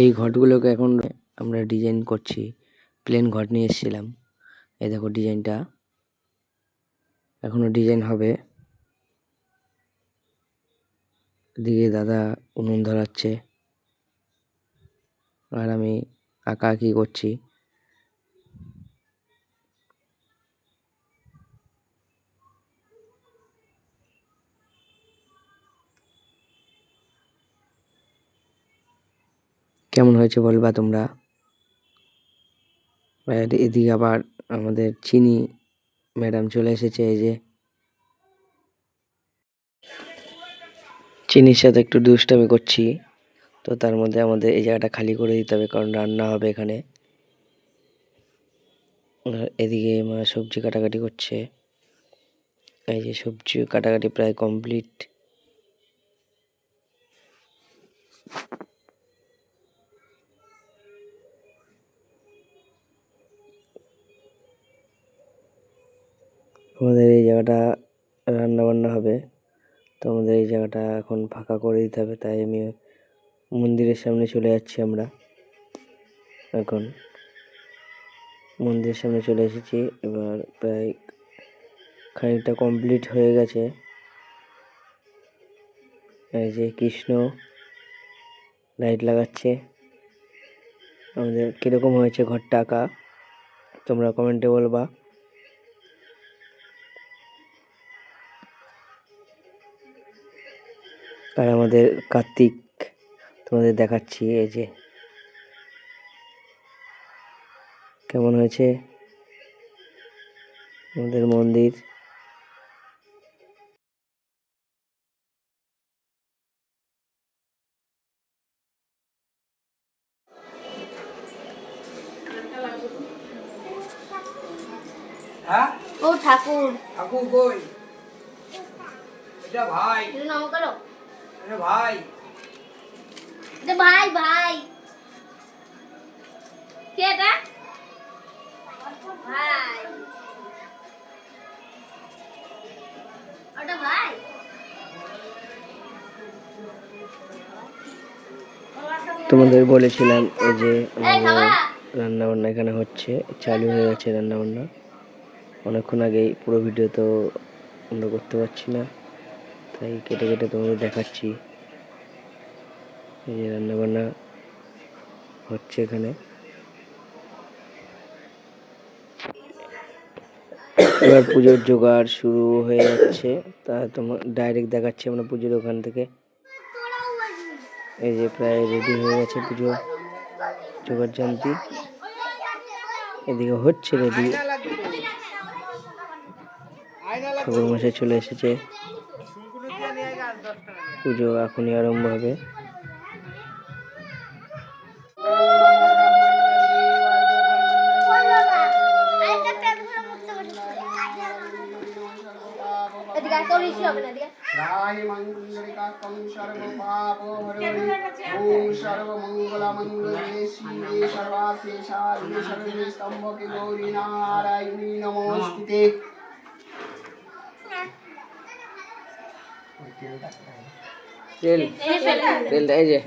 এই ঘটগুলোকে এখন আমরা ডিজাইন করছি। প্লেন ঘট নিয়ে এসেছিলাম। এই দেখো ডিজাইনটা এখনও ডিজাইন হবে। দিকে দাদা উনুন ধরাচ্ছে। আর আমি আঁকা আঁকি করছি। কেমন হয়েছে বলবা তোমরা? এদিকে আবার আমাদের চিনি ম্যাডাম চলে এসেছে, এই যে। চিনির সাথে একটু দুষ্টামি করছি, তো তার মধ্যে আমাদের এই জায়গাটা খালি করে দিতে হবে, কারণ রান্না হবে এখানে। এদিকে মা সবজি কাটাকাটি করছে। এই যে সবজি কাটাকাটি প্রায় কমপ্লিট। আমাদের এই জায়গাটা রান্না বান্না হবে। তো আমাদের এই জায়গাটা এখন ফাঁকা করে দিতে হবে, তাই আমি মন্দিরের সামনে চলে যাচ্ছি আমরা। এখন মন্দিরের সামনে চলে এসেছি, এবার প্রায় খানিকটা কমপ্লিট হয়ে গেছে। এই যে কৃষ্ণ লাইট লাগাচ্ছে। আমাদের কীরকম হয়েছে ঘরটা আঁকা, তোমরা কমেন্টে বলবা। আর আমাদের কার্তিক তোমাদের দেখাচ্ছি এই যে। কেমন হয়েছে? আমাদের মন্দির। হ্যাঁ? ও ঠাকুর। ঠাকুর কই? এটা ভাই। নাম করো ভাই। ভাই ভাই। কে এটা? ভাই। ওটা ভাই। তোমাদের বলেছিলাম এই যে এই খাবা। রান্না বান্না এখানে হচ্ছে চালু হয়ে গেছে রান্নাবান্না। অনেকক্ষণ আগেই পুরো ভিডিও তো আমরা করতে পারছি না। তাই কেটে কেটে তোমাদের দেখাচ্ছি। এই যে রান্না বান্না হচ্ছে এখানে। এবার পুজোর জোগাড় শুরু হয়ে যাচ্ছে। তা তোমার ডাইরেক্ট দেখাচ্ছি আমরা পুজোর ওখান থেকে। এই যে প্রায় রেডি হয়ে গেছে পুজো জোগাড় জানতি। এদিকে হচ্ছে রেডি ঠাকুর মশাই চলে এসেছে। পুজো এখনই আরম্ভ হবে। সর্বমঙ্গলমঙ্গলে শিবে সর্বার্থে সাধিকে শরণে স্তম্ভকে গৌরী নারায়ণী নমস্তুতে তেল এই ফেলে তেলটা এই যে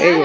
এই যে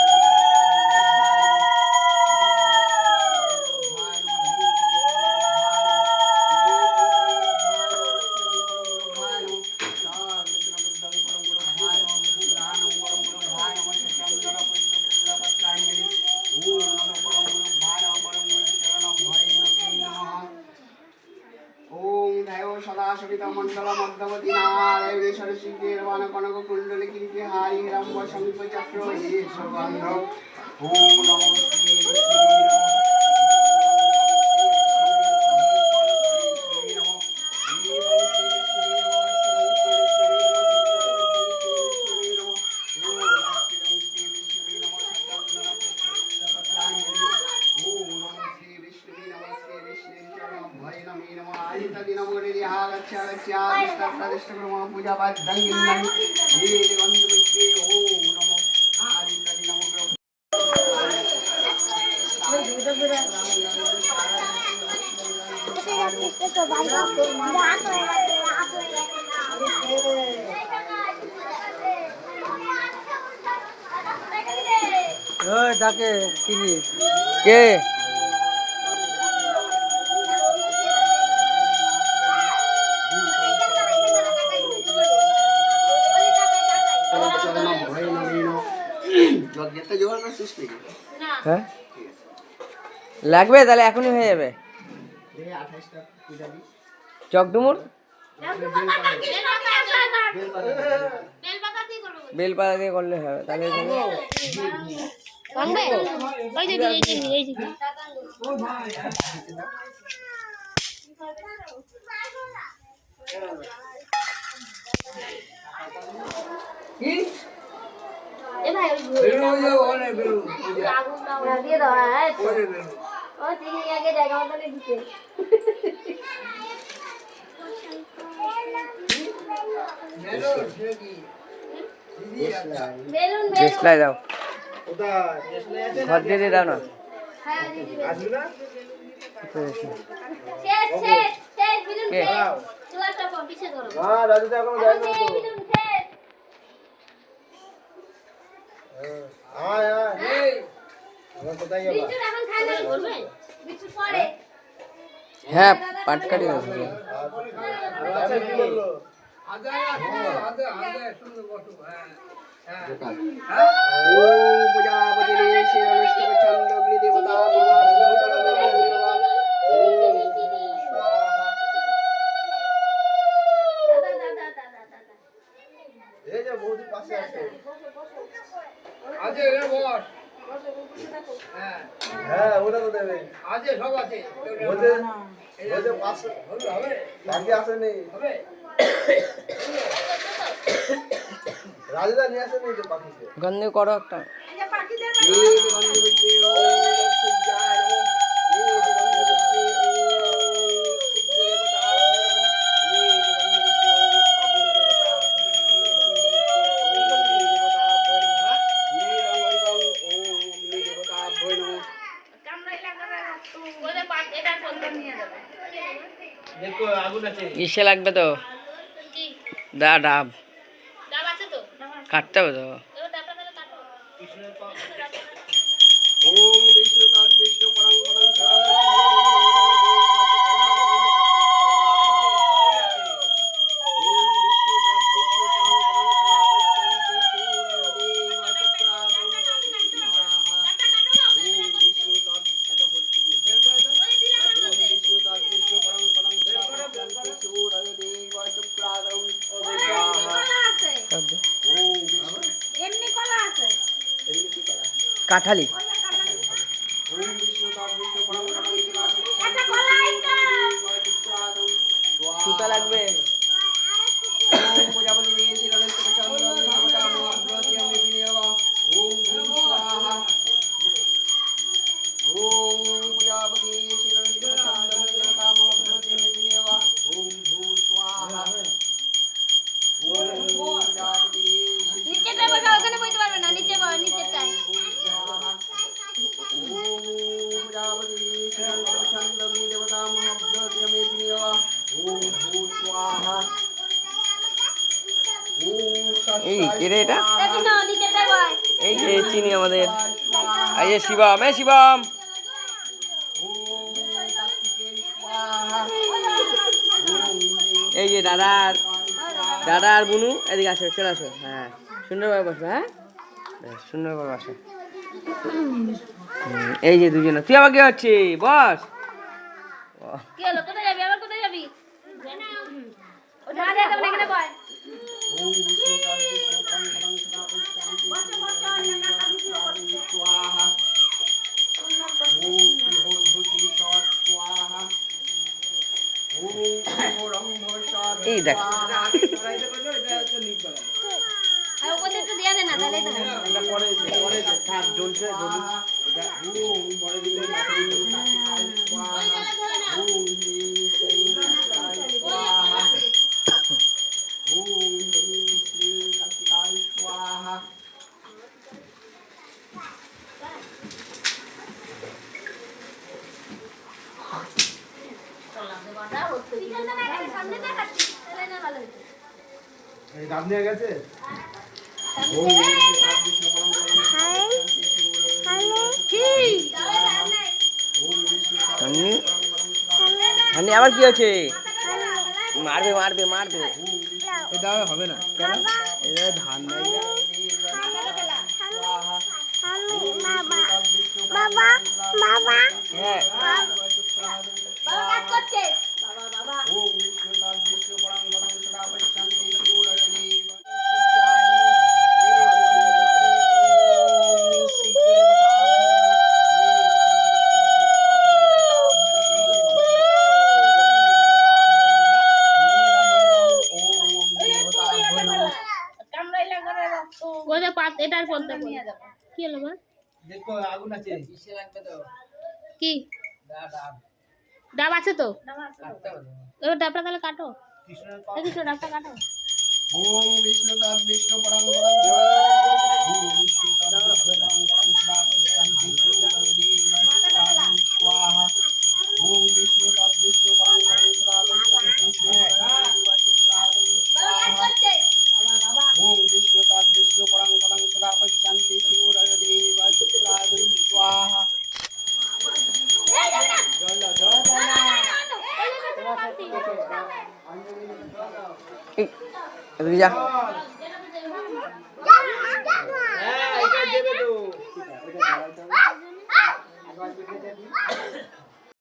सुगंध पूजा पाठ दंग তাকে চিনি। কে? ভয় জোগাড় করছিস নাকি? হ্যাঁ? লাগবে? তাহলে এখনই হয়ে যাবে। চকডুমুর? বেলপাতা দিয়ে করব বেলপাতা দিয়ে করলে হবে। তাহলে ওই এ ভাই আগুন দাও দিয়ে দাও হ্যাঁ ও তিনি আগে জায়গা মতো দিতে বেলুন বেলুন দেশলাই দাও ঘর দিয়ে দাও না হ্যাঁ আয় আয় আমরা কোথায় যাব? বিচুর এখন খাই না করবে বিচুর পরে হ্যাঁ পাটকারি আছে আমি কি বলল ওম পূজাপতি শিরনুষ্ঠব চন্দ্রগ্নি দেবতা দাদা দাদা দাদা দাদা এই যে বৌদি পাশে আছে আছে রে বস হ্যাঁ ওটা তো দেবে আছে সব বলছে বলছে পাশে বাকি আসেনি হবে। নিয়ে আসেনি যে পাখিকে? গন্ধে করো একটা। ইসে লাগবে তো? দা ডাব। ডাব আছে তো? কাটতে হবে তো? ওম বিষ্ণু তৎ বিষ্ণু পরং এমনি কলা আছে? কাঠালি। সুতা লাগবে। এই কে রে এটা? এই যে চিনি আমাদের। এই যে শিবম, এই শিবম। এই যে দাদার দাদা আর বুনু, এদিকে আসো, চলে আসো। হ্যাঁ সুন্দরভাবে বসো হ্যাঁ? সুন্দরভাবে বসো। এই যে দুজনে, তুই আবার কি হচ্ছে বস। না এখানে সামনে হতো গাছ নিয়ে গেছে? ঠান্ডি আবার কি হচ্ছে মারবে মারবে মারবে। এটা হবে না। কেন এটা ধান নাই। ওদের পাত এটার পড়তে কি হলো বল দেখো আগুন আছে কি ডাব আছে তো এবার ডাবটা তাহলে কাটো দেখি তো ডাবটা কাটো ওম বিষ্ণু তৎ বিষ্ণু পরং পরং ওম বিষ্ণু তৎ বিষ্ণু পরং পরং শান্তি স্বাহা ওম বিষ্ণু তৎ বিষ্ণু পরং পরং শান্তি স্বাহা